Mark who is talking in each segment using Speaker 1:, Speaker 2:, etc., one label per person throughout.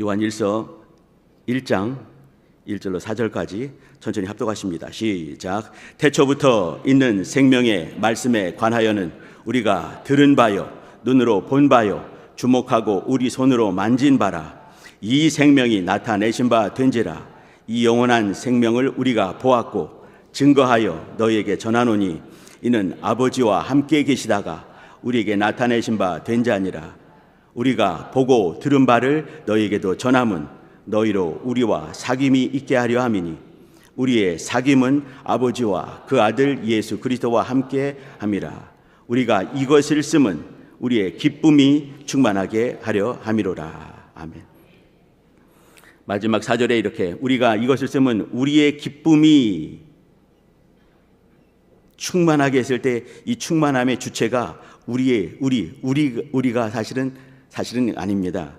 Speaker 1: 요한 1서 1장 1절로 4절까지 천천히 합독하십니다. 시작. 태초부터 있는 생명의 말씀에 관하여는 우리가 들은 바요 눈으로 본 바요 주목하고 우리 손으로 만진 바라 이 생명이 나타내신 바 된지라 이 영원한 생명을 우리가 보았고 증거하여 너희에게 전하노니 이는 아버지와 함께 계시다가 우리에게 나타내신 바 된 자니라 우리가 보고 들은 바를 너희에게도 전함은 너희로 우리와 사귐이 있게 하려 함이니 우리의 사귐은 아버지와 그 아들 예수 그리스도와 함께 함이라 우리가 이것을 쓰면 우리의 기쁨이 충만하게 하려 함이로라 아멘. 마지막 사절에 이렇게 우리가 이것을 쓰면 우리의 기쁨이 충만하게 했을 때 이 충만함의 주체가 우리의 우리 우리 우리가 사실은 사실은 아닙니다.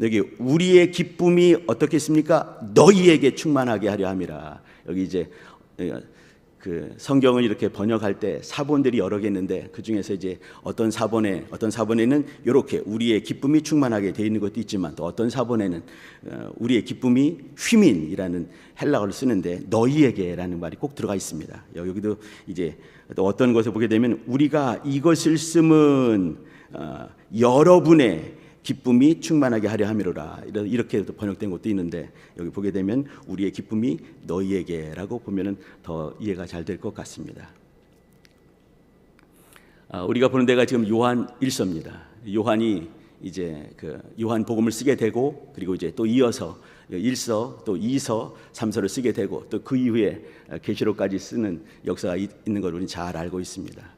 Speaker 1: 여기 우리의 기쁨이 어떻겠습니까? 너희에게 충만하게 하려 함이라. 여기 이제 그 성경을 이렇게 번역할 때 사본들이 여러 개 있는데 그 중에서 이제 어떤 사본에 어떤 사본에는 이렇게 우리의 기쁨이 충만하게 되어 있는 것도 있지만 또 어떤 사본에는 어, 우리의 기쁨이 휘민이라는 헬라어를 쓰는데 너희에게라는 말이 꼭 들어가 있습니다. 여기도 이제 또 어떤 것을 보게 되면 우리가 이것을 쓰면 어, 여러분의 기쁨이 충만하게 하려 함이로라 이렇게 번역된 것도 있는데 여기 보게 되면 우리의 기쁨이 너희에게라고 보면은 더 이해가 잘 될 것 같습니다. 아, 우리가 보는 데가 지금 요한 1서입니다. 요한이 이제 그 요한 복음을 쓰게 되고 그리고 이제 또 이어서 1서 또 2서 3서를 쓰게 되고 또 그 이후에 계시록까지 쓰는 역사가 있는 걸 우리는 잘 알고 있습니다.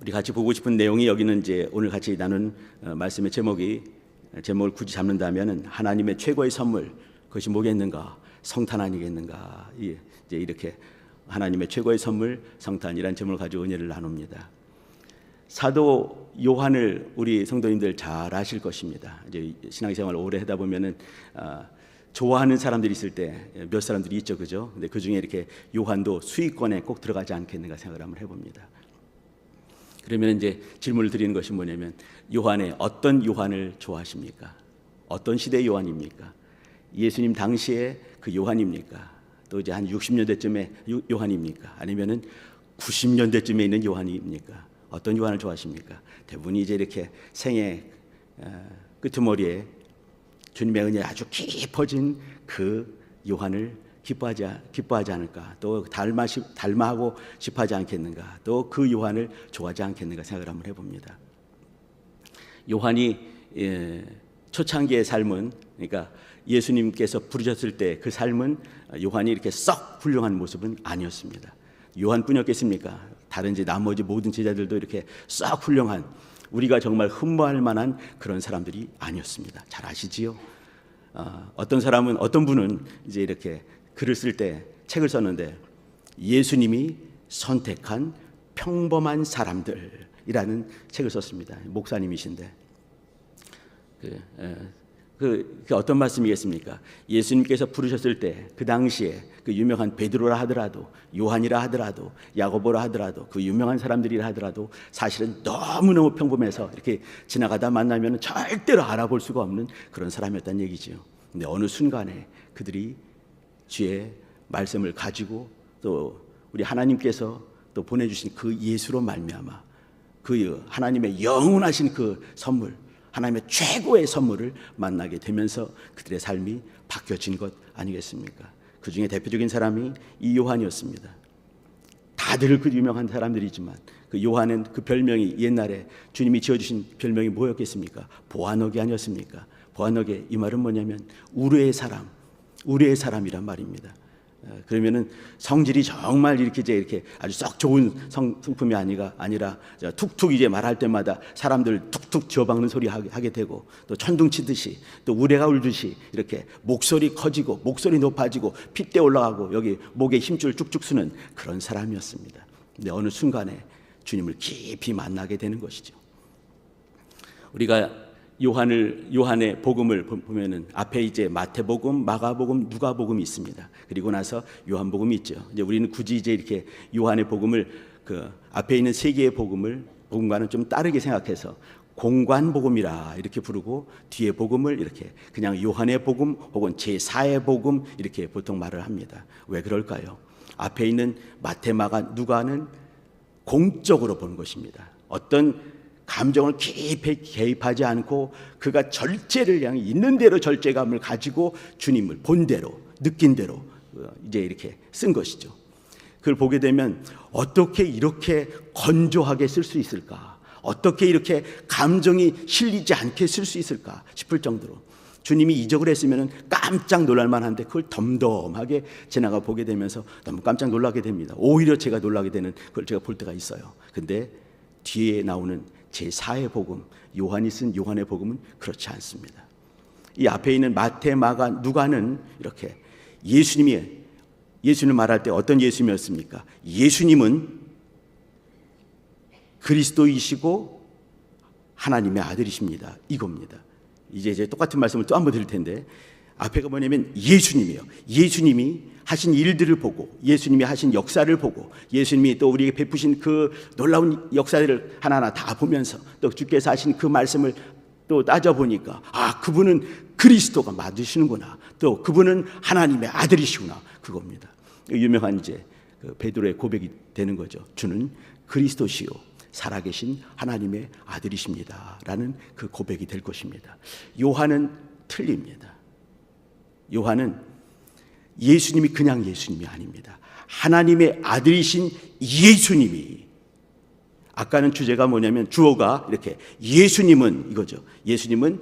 Speaker 1: 우리 같이 보고 싶은 내용이 여기는 이제 오늘 같이 나눈 어, 말씀의 제목이 제목을 굳이 잡는다면은 하나님의 최고의 선물 그것이 뭐겠는가 성탄 아니겠는가 이제 이렇게 하나님의 최고의 선물 성탄이란 제목을 가지고 은혜를 나눕니다. 사도 요한을 우리 성도님들 잘 아실 것입니다. 이제 신앙생활 오래 하다 보면은 아, 좋아하는 사람들이 있을 때 몇 사람들이 있죠, 그죠? 근데 그 중에 이렇게 요한도 수위권에 꼭 들어가지 않겠는가 생각을 한번 해봅니다. 그러면 이제 질문을 드리는 것이 뭐냐면 요한의 어떤 요한을 좋아하십니까? 어떤 시대 요한입니까? 예수님 당시에 그 요한입니까? 또 이제 한 60년대쯤에 요한입니까? 아니면은 90년대쯤에 있는 요한입니까? 어떤 요한을 좋아하십니까? 대부분이 이제 이렇게 생애 어, 끄트머리에 주님의 은혜 아주 깊어진 그 요한을 기뻐하지 기뻐하지 않을까 또 닮아 닮아하고 싶어 하지 않겠는가 또 그 요한을 좋아하지 않겠는가 생각을 한번 해봅니다. 요한이 예, 초창기의 삶은 그러니까 예수님께서 부르셨을 때 그 삶은 요한이 이렇게 썩 훌륭한 모습은 아니었습니다. 요한뿐이었겠습니까? 다른 이제 나머지 모든 제자들도 이렇게 썩 훌륭한 우리가 정말 흠모할 만한 그런 사람들이 아니었습니다. 잘 아시지요? 어, 어떤 사람은 어떤 분은 이제 이렇게 글을 쓸 때 책을 썼는데 예수님이 선택한 평범한 사람들이라는 책을 썼습니다. 목사님이신데 그, 그, 그 어떤 말씀이겠습니까? 예수님께서 부르셨을 때 그 당시에 그 유명한 베드로라 하더라도 요한이라 하더라도 야고보라 하더라도 그 유명한 사람들이라 하더라도 사실은 너무너무 평범해서 이렇게 지나가다 만나면 절대로 알아볼 수가 없는 그런 사람이었다는 얘기죠. 근데 어느 순간에 그들이 주의 말씀을 가지고 또 우리 하나님께서 또 보내주신 그 예수로 말미암아 그 하나님의 영원하신 그 선물 하나님의 최고의 선물을 만나게 되면서 그들의 삶이 바뀌어진 것 아니겠습니까? 그 중에 대표적인 사람이 이 요한이었습니다. 다들 그 유명한 사람들이지만 그 요한은 그 별명이 옛날에 주님이 지어주신 별명이 뭐였겠습니까? 보아너기 아니었습니까? 보아너기 이 말은 뭐냐면 우르의 사람, 우리의 사람이란 말입니다. 어, 그러면은 성질이 정말 이렇게 이제 이렇게 아주 썩 좋은 성, 품이 아니가 아니라 툭툭 이제 말할 때마다 사람들 툭툭 지어박는 소리 하게 되고 또 천둥 치듯이 또 우레가 울듯이 이렇게 목소리 커지고 목소리 높아지고 핏대 올라가고 여기 목에 힘줄 쭉쭉 쓰는 그런 사람이었습니다. 근데 어느 순간에 주님을 깊이 만나게 되는 것이죠. 우리가 요한을 요한의 복음을 보면은 앞에 이제 마태복음, 마가복음, 누가복음이 있습니다. 그리고 나서 요한복음이 있죠. 이제 우리는 굳이 이제 이렇게 요한의 복음을 그 앞에 있는 세 개의 복음을 복음과는 좀 다르게 생각해서 공관 복음이라 이렇게 부르고 뒤에 복음을 이렇게 그냥 요한의 복음 혹은 제4의 복음 이렇게 보통 말을 합니다. 왜 그럴까요? 앞에 있는 마테마가 누가는 공적으로 본 것입니다. 어떤 감정을 깊이 개입하지 않고 그가 절제를 향해 있는 대로 절제감을 가지고 주님을 본 대로 느낀 대로 어, 이제 이렇게 쓴 것이죠. 그걸 보게 되면 어떻게 이렇게 건조하게 쓸 수 있을까? 어떻게 이렇게 감정이 실리지 않게 쓸 수 있을까 싶을 정도로 주님이 이적을 했으면 깜짝 놀랄 만 한데 그걸 덤덤하게 지나가 보게 되면서 너무 깜짝 놀라게 됩니다. 오히려 제가 놀라게 되는 그걸 제가 볼 때가 있어요. 근데 뒤에 나오는 제4의 복음, 요한이 쓴 요한의 복음은 그렇지 않습니다. 이 앞에 있는 마태, 마가, 누가는 이렇게 예수님이 예수님 말할 때 어떤 예수님이었습니까? 예수님은 그리스도이시고 하나님의 아들이십니다. 이겁니다. 이제 이제 똑같은 말씀을 또 한 번 드릴 텐데 앞에가 뭐냐면 예수님이요. 예수님이 하신 일들을 보고 예수님이 하신 역사를 보고 예수님이 또 우리에게 베푸신 그 놀라운 역사들을 하나하나 다 보면서 또 주께서 하신 그 말씀을 또 따져 보니까 아 그분은 그리스도가 맞으시는구나. 또 그분은 하나님의 아들이시구나. 그겁니다. 유명한 이제 그 베드로의 고백이 되는 거죠. 주는 그리스도시요 살아계신 하나님의 아들이십니다 라는 그 고백이 될 것입니다. 요한은 틀립니다. 요한은 예수님이 그냥 예수님이 아닙니다. 하나님의 아들이신 예수님이 아까는 주제가 뭐냐면 주어가 이렇게 예수님은 이거죠. 예수님은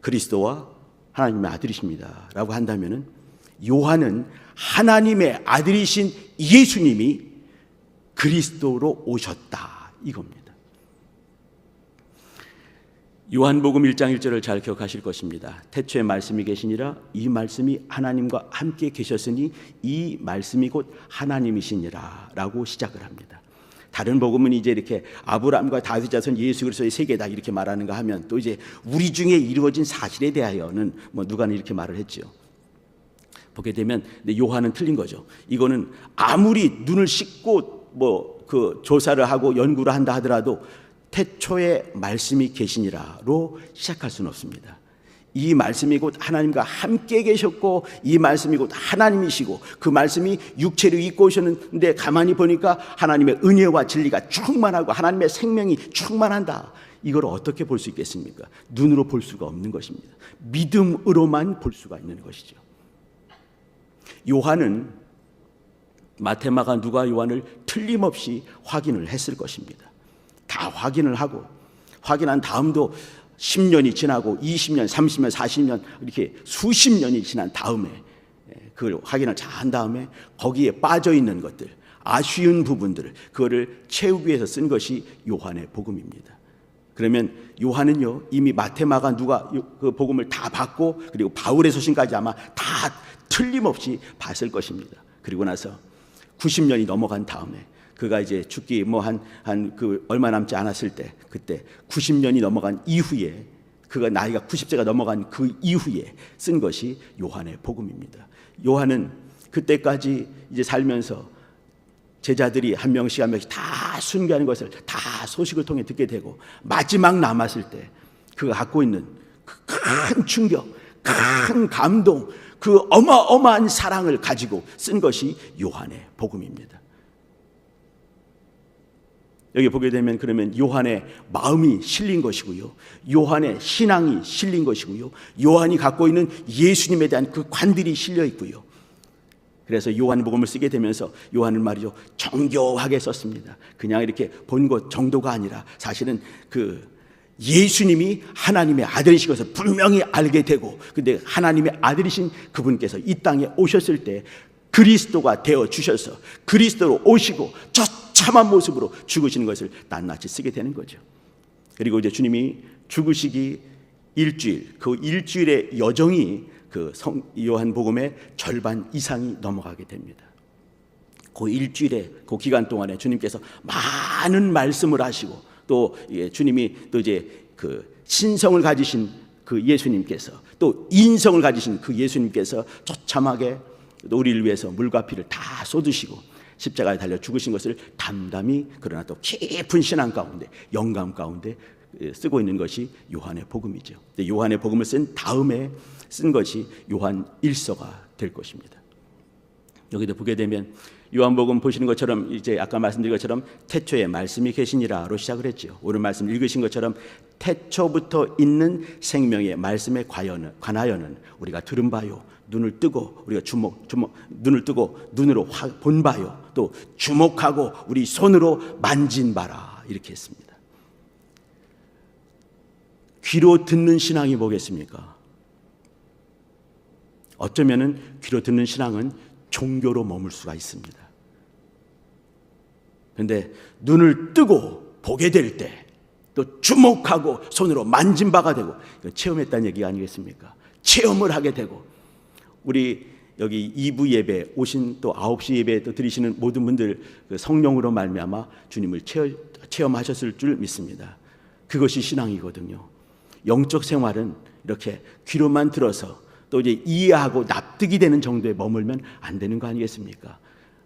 Speaker 1: 그리스도와 하나님의 아들이십니다 라고 한다면은 요한은 하나님의 아들이신 예수님이 그리스도로 오셨다 이겁니다. 요한복음 1장 1절을 잘 기억하실 것입니다. 태초에 말씀이 계시니라 이 말씀이 하나님과 함께 계셨으니 이 말씀이 곧 하나님이시니라라고 시작을 합니다. 다른 복음은 이제 이렇게 아브라함과 다윗 자손 예수 그리스도의 세계다 이렇게 말하는가 하면 또 이제 우리 중에 이루어진 사실에 대하여는 뭐 누가는 이렇게 말을 했죠. 보게 되면 요한은 틀린 거죠. 이거는 아무리 눈을 씻고 뭐 그 조사를 하고 연구를 한다 하더라도 태초에 말씀이 계시니라로 시작할 수는 없습니다. 이 말씀이 곧 하나님과 함께 계셨고 이 말씀이 곧 하나님이시고 그 말씀이 육체로 입고 오셨는데 가만히 보니까 하나님의 은혜와 진리가 충만하고 하나님의 생명이 충만한다. 이걸 어떻게 볼 수 있겠습니까? 눈으로 볼 수가 없는 것입니다. 믿음으로만 볼 수가 있는 것이죠. 요한은 마테마가 누가 요한을 틀림없이 확인을 했을 것입니다. 다 확인을 하고 확인한 다음도 10년이 지나고 20년, 30년, 40년 이렇게 수십 년이 지난 다음에 예, 그걸 확인을 잘 한 다음에 거기에 빠져 있는 것들 아쉬운 부분들을 그거를 채우기 위해서 쓴 것이 요한의 복음입니다. 그러면 요한은요 이미 마테마가 누가 그 복음을 다 받고 그리고 바울의 소신까지 아마 다 틀림없이 봤을 것입니다. 그리고 나서 90년이 넘어간 다음에 그가 이제 죽기 뭐 한 한 그 얼마 남지 않았을 때 그때 90년이 넘어간 이후에 그가 나이가 90세가 넘어간 그 이후에 쓴 것이 요한의 복음입니다. 요한은 그때까지 이제 살면서 제자들이 한 명씩 한 명씩 다 순교하는 것을 다 소식을 통해 듣게 되고 마지막 남았을 때 그가 갖고 있는 그 큰 충격, 큰 감동, 그 어마어마한 사랑을 가지고 쓴 것이 요한의 복음입니다. 여기 보게 되면 그러면 요한의 마음이 실린 것이고요. 요한의 신앙이 실린 것이고요. 요한이 갖고 있는 예수님에 대한 그 관들이 실려 있고요. 그래서 요한복음을 쓰게 되면서 요한은 말이죠. 정교하게 썼습니다. 그냥 이렇게 본 것 정도가 아니라 사실은 그 예수님이 하나님의 아들이신 것을 분명히 알게 되고 근데 하나님의 아들이신 그분께서 이 땅에 오셨을 때 그리스도가 되어 주셔서 그리스도로 오시고 처참한 모습으로 죽으시는 것을 낱낱이 쓰게 되는 거죠. 그리고 이제 주님이 죽으시기 일주일 그 일주일의 여정이 그 성 요한복음의 절반 이상이 넘어가게 됩니다. 그 일주일의 그 기간 동안에 주님께서 많은 말씀을 하시고 또 예, 주님이 또 이제 그 신성을 가지신 그 예수님께서 또 인성을 가지신 그 예수님께서 처참하게 우리를 위해서 물과 피를 다 쏟으시고 십자가에 달려 죽으신 것을 담담히 그러나 또 깊은 신앙 가운데 영감 가운데 쓰고 있는 것이 요한의 복음이죠. 요한의 복음을 쓴 다음에 쓴 것이 요한 일서가 될 것입니다. 여기도 보게 되면 요한복음 보시는 것처럼 이제 아까 말씀드린 것처럼 태초에 말씀이 계시니라로 시작을 했죠. 오늘 말씀 읽으신 것처럼 태초부터 있는 생명의 말씀에 관하여는, 관하여는 우리가 들은 바요, 눈을 뜨고 우리가 주목, 주목 눈을 뜨고 눈으로 화, 본 바요, 또 주목하고 우리 손으로 만진 바라 이렇게 했습니다. 귀로 듣는 신앙이 뭐겠습니까? 어쩌면은 귀로 듣는 신앙은 종교로 머물 수가 있습니다. 그런데 눈을 뜨고 보게 될 때 또 주목하고 손으로 만진 바가 되고 체험했다는 얘기가 아니겠습니까? 체험을 하게 되고 우리 여기 2부 예배 오신 또 9시 예배 또 드리시는 모든 분들 그 성령으로 말미암아 주님을 체험하셨을 줄 믿습니다. 그것이 신앙이거든요. 영적 생활은 이렇게 귀로만 들어서 또 이제 이해하고 납득이 되는 정도에 머물면 안 되는 거 아니겠습니까?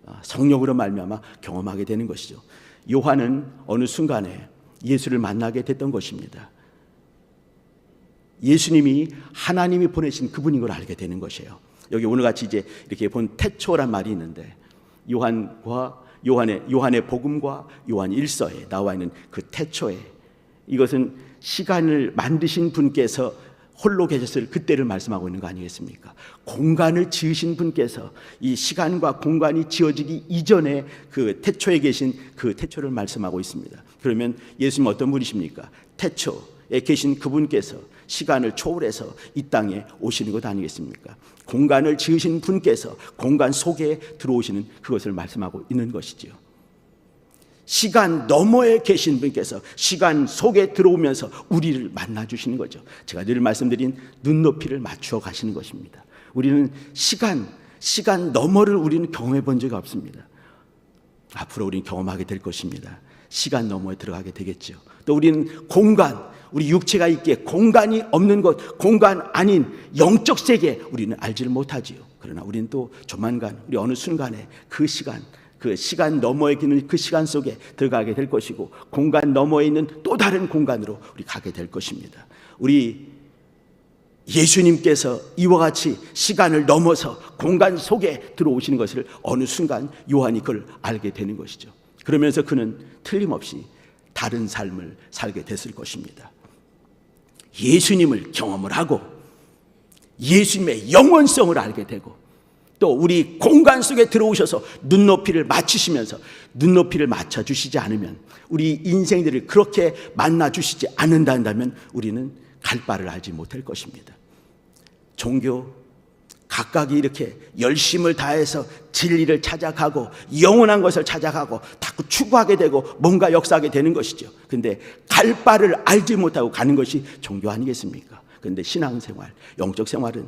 Speaker 1: 아, 성령으로 말미암아 경험하게 되는 것이죠. 요한은 어느 순간에 예수를 만나게 됐던 것입니다. 예수님이 하나님이 보내신 그분인 걸 알게 되는 것이에요. 여기 오늘 같이 이제 이렇게 본 태초란 말이 있는데 요한과 요한의 요한의 복음과 요한 일서에 나와 있는 그 태초에 이것은 시간을 만드신 분께서 홀로 계셨을 그때를 말씀하고 있는 거 아니겠습니까? 공간을 지으신 분께서 이 시간과 공간이 지어지기 이전에 그 태초에 계신 그 태초를 말씀하고 있습니다. 그러면 예수님 어떤 분이십니까? 태초에 계신 그분께서 시간을 초월해서 이 땅에 오시는 것 아니겠습니까? 공간을 지으신 분께서 공간 속에 들어오시는 그것을 말씀하고 있는 것이지요. 시간 너머에 계신 분께서 시간 속에 들어오면서 우리를 만나 주시는 거죠. 제가 늘 말씀드린 눈높이를 맞추어 가시는 것입니다. 우리는 시간, 시간 너머를 우리는 경험해 본 적이 없습니다. 앞으로 우리는 경험하게 될 것입니다. 시간 너머에 들어가게 되겠죠. 또 우리는 공간, 우리 육체가 있기에 공간이 없는 것, 공간 아닌 영적 세계 우리는 알지를 못하지요. 그러나 우리는 또 조만간 우리 어느 순간에 그 시간, 그 시간 너머에 있는 그 시간 속에 들어가게 될 것이고 공간 너머에 있는 또 다른 공간으로 우리 가게 될 것입니다. 우리 예수님께서 이와 같이 시간을 넘어서 공간 속에 들어오시는 것을 어느 순간 요한이 그걸 알게 되는 것이죠. 그러면서 그는 틀림없이 다른 삶을 살게 됐을 것입니다. 예수님을 경험을 하고 예수님의 영원성을 알게 되고 또 우리 공간 속에 들어오셔서 눈높이를 맞추시면서 눈높이를 맞춰 주시지 않으면 우리 인생들을 그렇게 만나 주시지 않는다면 우리는 갈 바를 알지 못할 것입니다. 종교 각각이 이렇게 열심을 다해서 진리를 찾아가고 영원한 것을 찾아가고 자꾸 추구하게 되고 뭔가 역사하게 되는 것이죠. 근데 갈 바를 알지 못하고 가는 것이 종교 아니겠습니까? 근데 신앙생활, 영적 생활은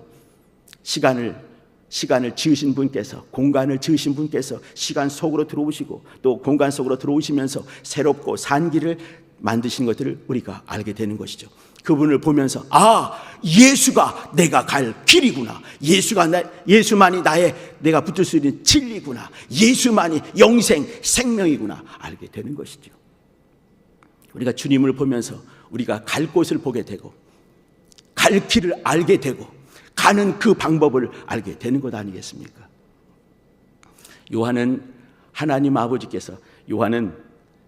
Speaker 1: 시간을 시간을 지으신 분께서 공간을 지으신 분께서 시간 속으로 들어오시고 또 공간 속으로 들어오시면서 새롭고 산 길을 만드신 것들을 우리가 알게 되는 것이죠. 그분을 보면서 아 예수가 내가 갈 길이구나. 예수가 나 예수만이 나의 내가 붙을 수 있는 진리구나. 예수만이 영생 생명이구나 알게 되는 것이죠. 우리가 주님을 보면서 우리가 갈 곳을 보게 되고 갈 길을 알게 되고 가는 그 방법을 알게 되는 것 아니겠습니까? 요한은 하나님 아버지께서 요한은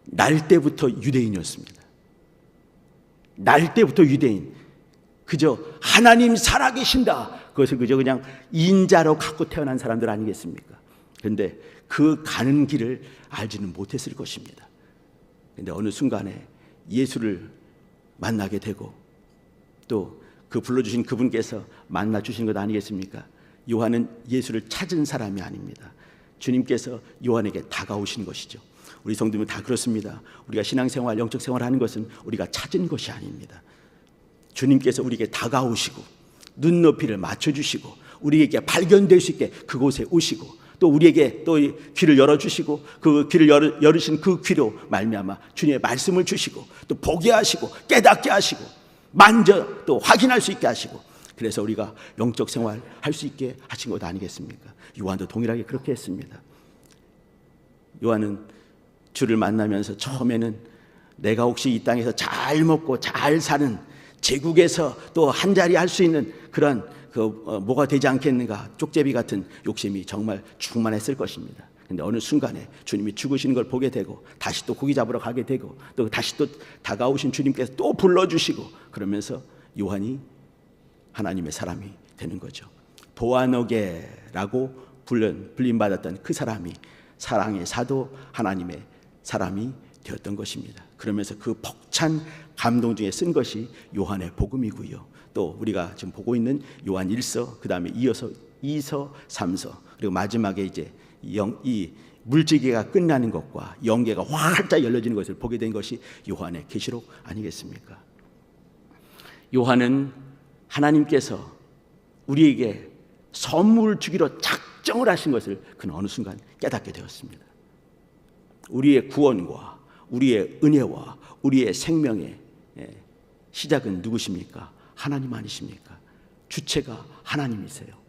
Speaker 1: 날 때부터 유대인이었습니다. 날 때부터 유대인. 그저 하나님 살아계신다. 그것을 그저 그냥 인자로 갖고 태어난 사람들 아니겠습니까? 그런데 그 가는 길을 알지는 못했을 것입니다. 근데 어느 순간에 예수를 만나게 되고 또 그 불러주신 그분께서 만나 주신 것 아니겠습니까? 요한은 예수를 찾은 사람이 아닙니다. 주님께서 요한에게 다가오신 것이죠. 우리 성도면 다 그렇습니다. 우리가 신앙생활, 영적 생활 하는 것은 우리가 찾은 것이 아닙니다. 주님께서 우리에게 다가오시고 눈높이를 맞춰주시고 우리에게 발견될 수 있게 그곳에 오시고 또 우리에게 또 귀를 열어주시고 그 귀를 열으, 열으신 그 귀로 말미암아 주님의 말씀을 주시고 또 보게 하시고 깨닫게 하시고 만져 또 확인할 수 있게 하시고 그래서 우리가 영적 생활 할 수 있게 하신 것 아니겠습니까? 요한도 동일하게 그렇게 했습니다. 요한은 주를 만나면서 처음에는 내가 혹시 이 땅에서 잘 먹고 잘 사는 제국에서 또 한 자리 할 수 있는 그런 그 어, 뭐가 되지 않겠는가 쪽제비 같은 욕심이 정말 충만했을 것입니다. 근데 어느 순간에 주님이 죽으시는 걸 보게 되고 다시 또 고기 잡으러 가게 되고 또 다시 또 다가오신 주님께서 또 불러주시고 그러면서 요한이 하나님의 사람이 되는 거죠. 보아너게라고 불린 불림받았던 그 사람이 사랑의 사도 하나님의 사람이 되었던 것입니다. 그러면서 그 벅찬 감동 중에 쓴 것이 요한의 복음이고요. 또 우리가 지금 보고 있는 요한 1서, 그 다음에 이어서 2서, 3서, 그리고 마지막에 이제 영, 이 물질계가 끝나는 것과 영계가 활짝 열려지는 것을 보게 된 것이 요한의 계시록 아니겠습니까? 요한은 하나님께서 우리에게 선물을 주기로 작정을 하신 것을 그는 어느 순간 깨닫게 되었습니다. 우리의 구원과 우리의 은혜와 우리의 생명의 예, 시작은 누구십니까? 하나님 아니십니까? 주체가 하나님이세요.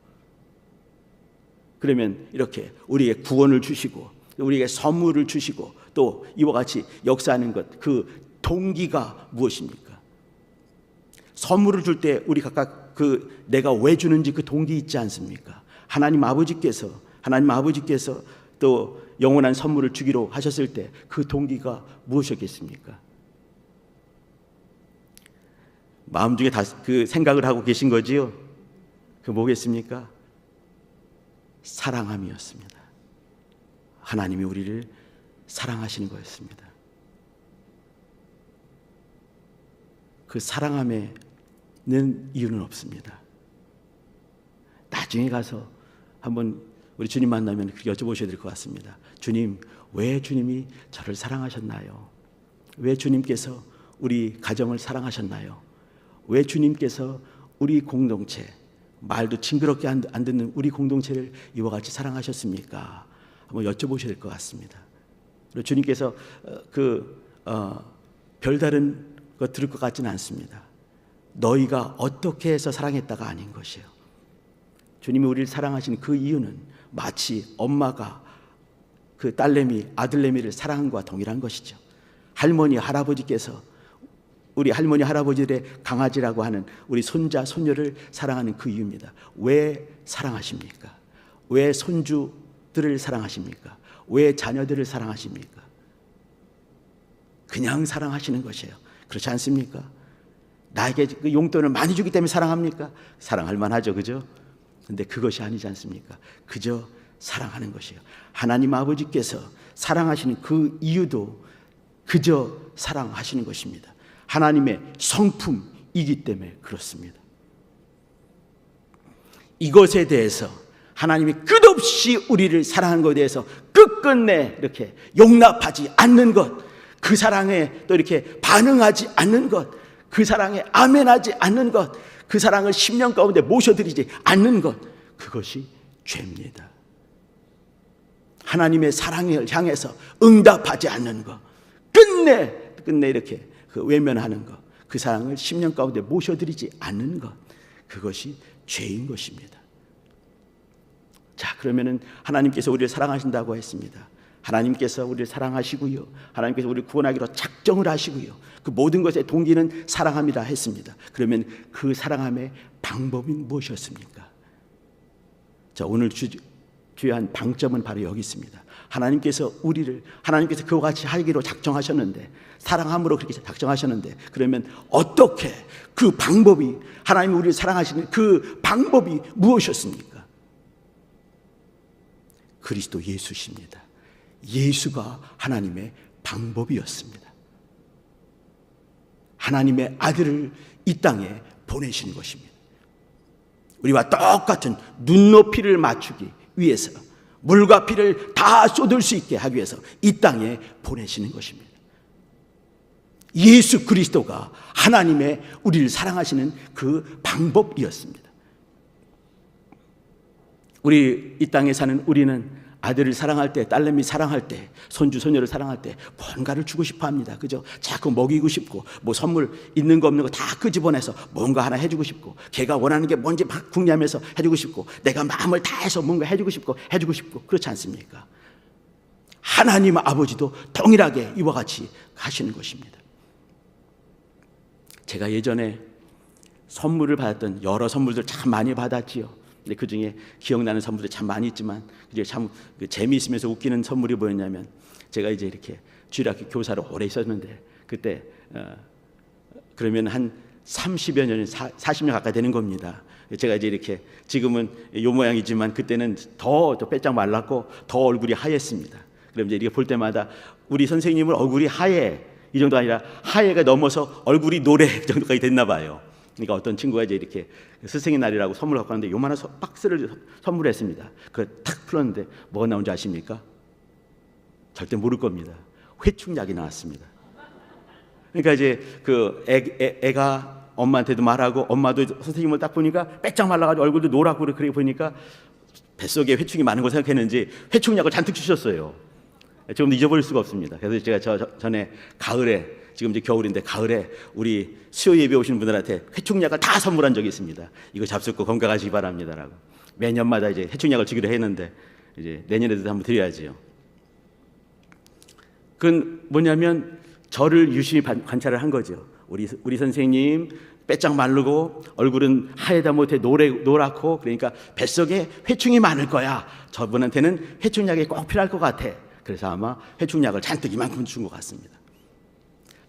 Speaker 1: 그러면 이렇게 우리에게 구원을 주시고 우리에게 선물을 주시고 또 이와 같이 역사하는 것 그 동기가 무엇입니까? 선물을 줄 때 우리 각각 그 내가 왜 주는지 그 동기 있지 않습니까? 하나님 아버지께서 하나님 아버지께서 또 영원한 선물을 주기로 하셨을 때 그 동기가 무엇이었겠습니까? 마음 중에 다 그 생각을 하고 계신 거지요? 그 뭐겠습니까? 사랑함이었습니다. 하나님이 우리를 사랑하시는 거였습니다. 그 사랑함에는 이유는 없습니다. 나중에 가서 한번 우리 주님 만나면 그렇게 여쭤보셔야 될 것 같습니다. 주님, 왜 주님이 저를 사랑하셨나요? 왜 주님께서 우리 가정을 사랑하셨나요? 왜 주님께서 우리 공동체, 말도 징그럽게 안, 안 듣는 우리 공동체를 이와 같이 사랑하셨습니까? 한번 여쭤보셔야 될 것 같습니다. 그리고 주님께서 어, 그 어, 별다른 것 들을 것 같지는 않습니다. 너희가 어떻게 해서 사랑했다가 아닌 것이에요. 주님이 우리를 사랑하신 그 이유는 마치 엄마가 그 딸내미, 아들내미를 사랑한과 동일한 것이죠. 할머니, 할아버지께서 우리 할머니, 할아버지들의 강아지라고 하는 우리 손자, 손녀를 사랑하는 그 이유입니다. 왜 사랑하십니까? 왜 손주들을 사랑하십니까? 왜 자녀들을 사랑하십니까? 그냥 사랑하시는 것이에요. 그렇지 않습니까? 나에게 그 용돈을 많이 주기 때문에 사랑합니까? 사랑할 만하죠, 그죠? 근데 그것이 아니지 않습니까? 그저 사랑하는 것이에요. 하나님 아버지께서 사랑하시는 그 이유도 그저 사랑하시는 것입니다. 하나님의 성품이기 때문에 그렇습니다. 이것에 대해서 하나님이 끝없이 우리를 사랑하는 것에 대해서 끝끝내 이렇게 용납하지 않는 것, 그 사랑에 또 이렇게 반응하지 않는 것, 그 사랑에 아멘하지 않는 것, 그 사랑을 10년 가운데 모셔드리지 않는 것, 그것이 죄입니다. 하나님의 사랑을 향해서 응답하지 않는 것, 끝내, 끝내 이렇게 그 외면하는 것, 그 사랑을 10년 가운데 모셔드리지 않는 것, 그것이 죄인 것입니다. 자, 그러면은 하나님께서 우리를 사랑하신다고 했습니다. 하나님께서 우리를 사랑하시고요. 하나님께서 우리를 구원하기로 작정을 하시고요. 그 모든 것의 동기는 사랑함이라 했습니다. 그러면 그 사랑함의 방법이 무엇이었습니까? 자, 오늘 주, 주요한 방점은 바로 여기 있습니다. 하나님께서 우리를 하나님께서 그와 같이 하기로 작정하셨는데 사랑함으로 그렇게 작정하셨는데 그러면 어떻게 그 방법이 하나님이 우리를 사랑하시는 그 방법이 무엇이었습니까? 그리스도 예수십니다. 예수가 하나님의 방법이었습니다. 하나님의 아들을 이 땅에 보내신 것입니다. 우리와 똑같은 눈높이를 맞추기 위해서 물과 피를 다 쏟을 수 있게 하기 위해서 이 땅에 보내시는 것입니다. 예수 그리스도가 하나님의 우리를 사랑하시는 그 방법이었습니다. 우리 이 땅에 사는 우리는 아들을 사랑할 때, 딸내미 사랑할 때, 손주, 손녀를 사랑할 때 뭔가를 주고 싶어 합니다. 그죠? 자꾸 먹이고 싶고, 뭐 선물 있는 거 없는 거 다 끄집어내서 뭔가 하나 해주고 싶고, 걔가 원하는 게 뭔지 막 궁리하면서 해주고 싶고, 내가 마음을 다해서 뭔가 해주고 싶고, 해주고 싶고, 그렇지 않습니까? 하나님 아버지도 동일하게 이와 같이 하시는 것입니다. 제가 예전에 선물을 받았던 여러 선물들 참 많이 받았지요. 근데 그 중에 기억나는 선물들이 참 많이 있지만 이제 참그 재미있으면서 웃기는 선물이 뭐였냐면 제가 이제 이렇게 주일학교 교사로 오래 있었는데 그때 어, 그러면 한 30여 년, 40년 가까이 되는 겁니다. 제가 이제 이렇게 지금은 요 모양이지만 그때는 더, 더 빼짝 말랐고 더 얼굴이 하였습니다. 그럼 이제 이렇게 볼 때마다 우리 선생님은 얼굴이 하얘 이 정도 아니라 하얘가 넘어서 얼굴이 노래 정도까지 됐나 봐요. 그러니까 어떤 친구가 이제 이렇게 스승의 날이라고 선물 갖고 왔는데 요만한 서- 박스를 선물했습니다. 그걸 탁 풀었는데 뭐가 나온지 아십니까? 절대 모를 겁니다. 회충약이 나왔습니다. 그러니까 이제 그 애, 애, 가 엄마한테도 말하고 엄마도 선생님을 딱 보니까 빼짝 말라가지고 얼굴도 노랗고 그렇게 보니까 뱃속에 회충이 많은 걸 생각했는지 회충약을 잔뜩 주셨어요. 지금도 잊어버릴 수가 없습니다. 그래서 제가 저, 저- 전에 가을에 지금 이제 겨울인데 가을에 우리 수요 예배 오시는 분들한테 회충약을 다 선물한 적이 있습니다. 이거 잡숫고 건강하시기 바랍니다라고 매년마다 이제 회충약을 주기로 했는데 이제 내년에도 한번 드려야지요. 그건 뭐냐면 저를 유심히 반- 관찰을 한 거죠. 우리 우리 선생님 빼짝 마르고 얼굴은 하얘다 못해 노래 노랗고 그러니까 뱃속에 회충이 많을 거야. 저분한테는 회충약이 꼭 필요할 것 같아. 그래서 아마 회충약을 잔뜩 이만큼 준 것 같습니다.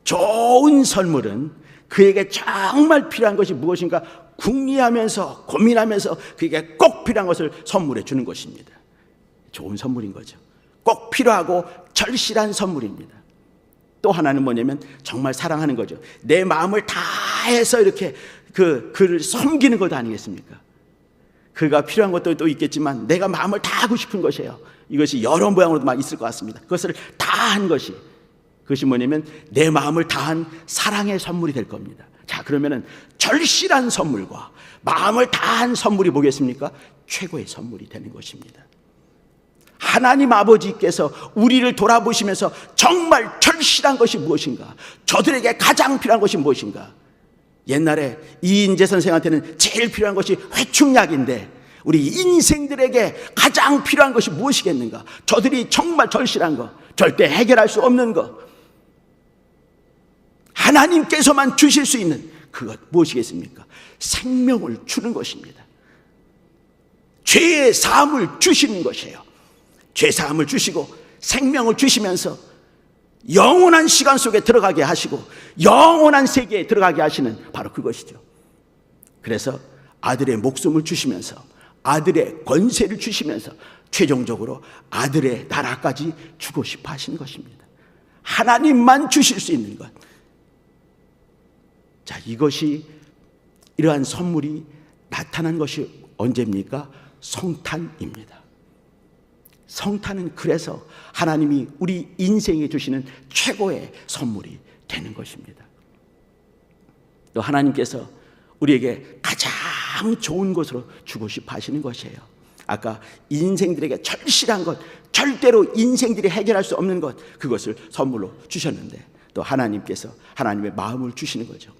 Speaker 1: 좋은 선물은 그에게 정말 필요한 것이 무엇인가 궁리하면서 고민하면서 그에게 꼭 필요한 것을 선물해 주는 것입니다. 좋은 선물인 거죠. 꼭 필요하고 절실한 선물입니다. 또 하나는 뭐냐면 정말 사랑하는 거죠. 내 마음을 다해서 이렇게 그 그를 섬기는 것 아니겠습니까? 그가 필요한 것도 또 있겠지만 내가 마음을 다 하고 싶은 것이에요. 이것이 여러 모양으로도 막 있을 것 같습니다. 그것을 다 한 것이 그것이 뭐냐면 내 마음을 다한 사랑의 선물이 될 겁니다. 자, 그러면은 절실한 선물과 마음을 다한 선물이 뭐겠습니까? 최고의 선물이 되는 것입니다. 하나님 아버지께서 우리를 돌아보시면서 정말 절실한 것이 무엇인가? 저들에게 가장 필요한 것이 무엇인가? 옛날에 이인재 선생한테는 제일 필요한 것이 회충약인데 우리 인생들에게 가장 필요한 것이 무엇이겠는가? 저들이 정말 절실한 것, 절대 해결할 수 없는 것, 하나님께서만 주실 수 있는 그것 무엇이겠습니까? 생명을 주는 것입니다. 죄의 사함을 주시는 것이에요. 죄 사함을 주시고 생명을 주시면서 영원한 시간 속에 들어가게 하시고 영원한 세계에 들어가게 하시는 바로 그것이죠. 그래서 아들의 목숨을 주시면서 아들의 권세를 주시면서 최종적으로 아들의 나라까지 주고 싶어 하시는 것입니다. 하나님만 주실 수 있는 것. 자, 이것이 이러한 선물이 나타난 것이 언제입니까? 성탄입니다. 성탄은 그래서 하나님이 우리 인생에 주시는 최고의 선물이 되는 것입니다. 또 하나님께서 우리에게 가장 좋은 것으로 주고 싶어 하시는 것이에요. 아까 인생들에게 절실한 것, 절대로 인생들이 해결할 수 없는 것, 그것을 선물로 주셨는데 또 하나님께서 하나님의 마음을 주시는 거죠.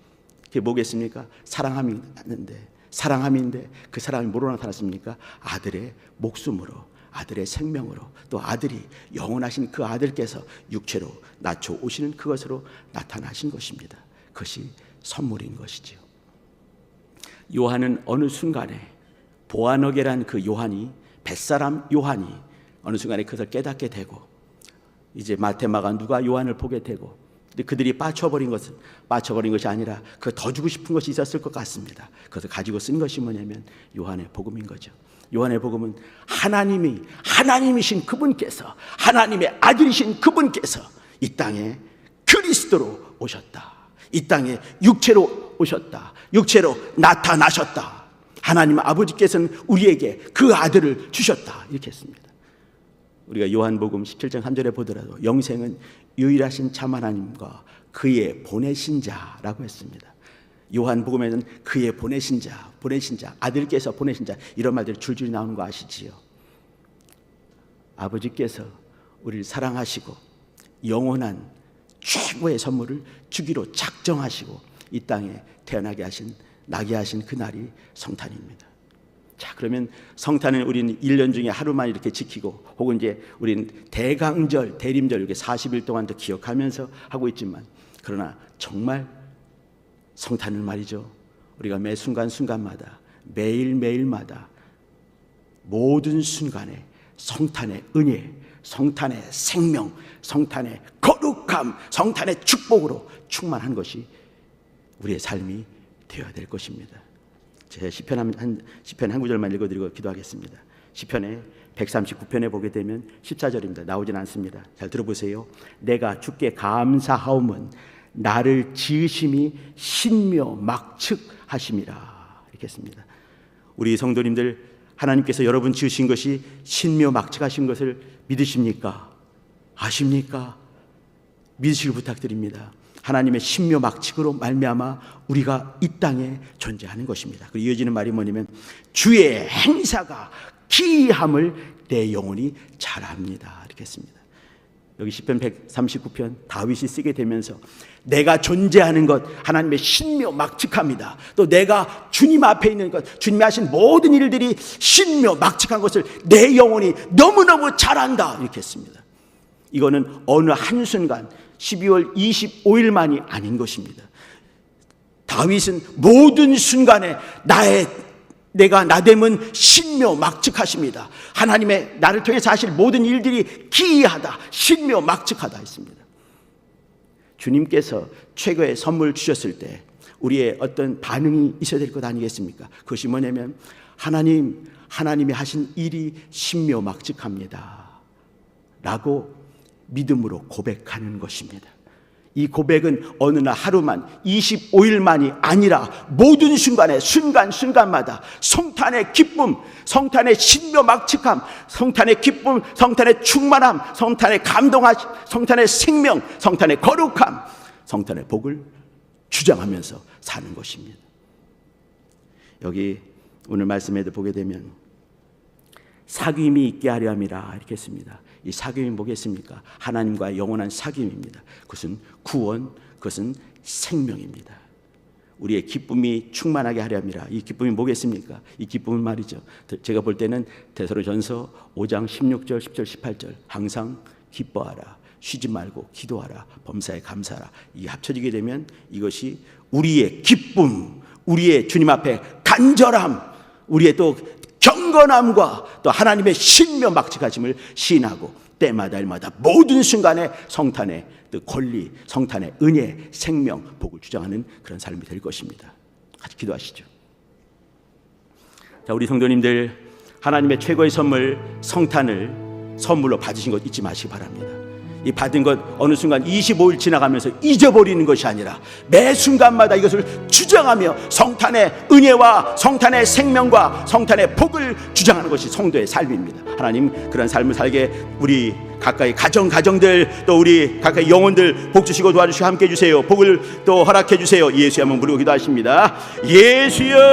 Speaker 1: 그게 뭐겠습니까? 사랑함인데, 사랑함인데 그 사랑이 뭐로 나타났습니까? 아들의 목숨으로, 아들의 생명으로, 또 아들이 영원하신 그 아들께서 육체로 낮춰 오시는 그것으로 나타나신 것입니다. 그것이 선물인 것이지요. 요한은 어느 순간에 보아너게란 그 요한이 뱃사람 요한이 어느 순간에 그것을 깨닫게 되고 이제 마테마가 누가 요한을 보게 되고 근데 그들이 빠쳐버린 것은 빠쳐버린 것이 아니라 그 더 주고 싶은 것이 있었을 것 같습니다. 그것을 가지고 쓴 것이 뭐냐면 요한의 복음인 거죠. 요한의 복음은 하나님이 하나님이신 그분께서 하나님의 아들이신 그분께서 이 땅에 그리스도로 오셨다. 이 땅에 육체로 오셨다. 육체로 나타나셨다. 하나님 아버지께서는 우리에게 그 아들을 주셨다. 이렇게 했습니다. 우리가 요한복음 17장 3절에 보더라도 영생은 유일하신 참 하나님과 그의 보내신 자라고 했습니다. 요한복음에는 그의 보내신 자, 보내신 자, 아들께서 보내신 자 이런 말들이 줄줄이 나오는 거 아시지요? 아버지께서 우리를 사랑하시고 영원한 최고의 선물을 주기로 작정하시고 이 땅에 태어나게 하신 나게 하신 그 날이 성탄입니다. 자, 그러면 성탄은 우리는 1년 중에 하루만 이렇게 지키고 혹은 이제 우리는 대강절, 대림절 이렇게 40일 동안도 기억하면서 하고 있지만 그러나 정말 성탄은 말이죠. 우리가 매 순간순간마다 매일매일마다 모든 순간에 성탄의 은혜, 성탄의 생명, 성탄의 거룩함, 성탄의 축복으로 충만한 것이 우리의 삶이 되어야 될 것입니다. 제 시편 한, 한 시편 한 구절만 읽어드리고 기도하겠습니다. 시편의 139편에 보게 되면 14절입니다. 나오진 않습니다. 잘 들어보세요. 내가 주께 감사하오면 나를 지으심이 신묘 막측하심이라 이렇게 했습니다. 우리 성도님들 하나님께서 여러분 지으신 것이 신묘 막측하신 것을 믿으십니까? 아십니까? 믿으시길 부탁드립니다. 하나님의 신묘 막측으로 말미암아 우리가 이 땅에 존재하는 것입니다. 그리고 이어지는 말이 뭐냐면 주의 행사가 기이함을 내 영혼이 잘합니다. 이렇게 했습니다. 여기 시편 139편 다윗이 쓰게 되면서 내가 존재하는 것 하나님의 신묘 막측합니다. 또 내가 주님 앞에 있는 것 주님이 하신 모든 일들이 신묘 막측한 것을 내 영혼이 너무너무 잘한다 이렇게 했습니다. 이거는 어느 한순간 12월 25일만이 아닌 것입니다. 다윗은 모든 순간에 나의 내가 나됨은 신묘 막측하십니다. 하나님의 나를 통해서 하실 모든 일들이 기이하다, 신묘 막측하다 했습니다. 주님께서 최고의 선물 주셨을 때 우리의 어떤 반응이 있어야 될 것 아니겠습니까? 그것이 뭐냐면 하나님, 하나님이 하신 일이 신묘 막측합니다. 라고 믿음으로 고백하는 것입니다. 이 고백은 어느 날 하루만 25일만이 아니라 모든 순간에 순간순간마다 성탄의 기쁨, 성탄의 신묘 막측함, 성탄의 기쁨, 성탄의 충만함, 성탄의 감동하심, 성탄의 생명, 성탄의 거룩함, 성탄의 복을 주장하면서 사는 것입니다. 여기 오늘 말씀에도 보게 되면 사귐이 있게 하려 함이라 이렇게 했습니다. 이 사귐이 뭐겠습니까? 하나님과 영원한 사귐입니다. 그것은 구원, 그것은 생명입니다. 우리의 기쁨이 충만하게 하려 함이라. 이 기쁨이 뭐겠습니까? 이 기쁨은 말이죠. 제가 볼 때는 데서로전서 5장 16절, 10절, 18절 항상 기뻐하라. 쉬지 말고 기도하라. 범사에 감사하라. 이게 합쳐지게 되면 이것이 우리의 기쁨, 우리의 주님 앞에 간절함, 우리의 또 경건함과 또 하나님의 신명 막직하심을 시인하고 때마다 일마다 모든 순간에 성탄의 그 권리, 성탄의 은혜, 생명, 복을 주장하는 그런 삶이 될 것입니다. 같이 기도하시죠. 자, 우리 성도님들 하나님의 최고의 선물 성탄을 선물로 받으신 것 잊지 마시기 바랍니다. 이 받은 것 어느 순간 25일 지나가면서 잊어버리는 것이 아니라 매 순간마다 이것을 주장하며 성탄의 은혜와 성탄의 생명과 성탄의 복을 주장하는 것이 성도의 삶입니다. 하나님 그런 삶을 살게 우리 가까이 가정 가정들 또 우리 가까이 영혼들 복 주시고 도와주시고 함께 해 주세요. 복을 또 허락해 주세요. 예수의 한번 부르고 기도하십니다. 예수여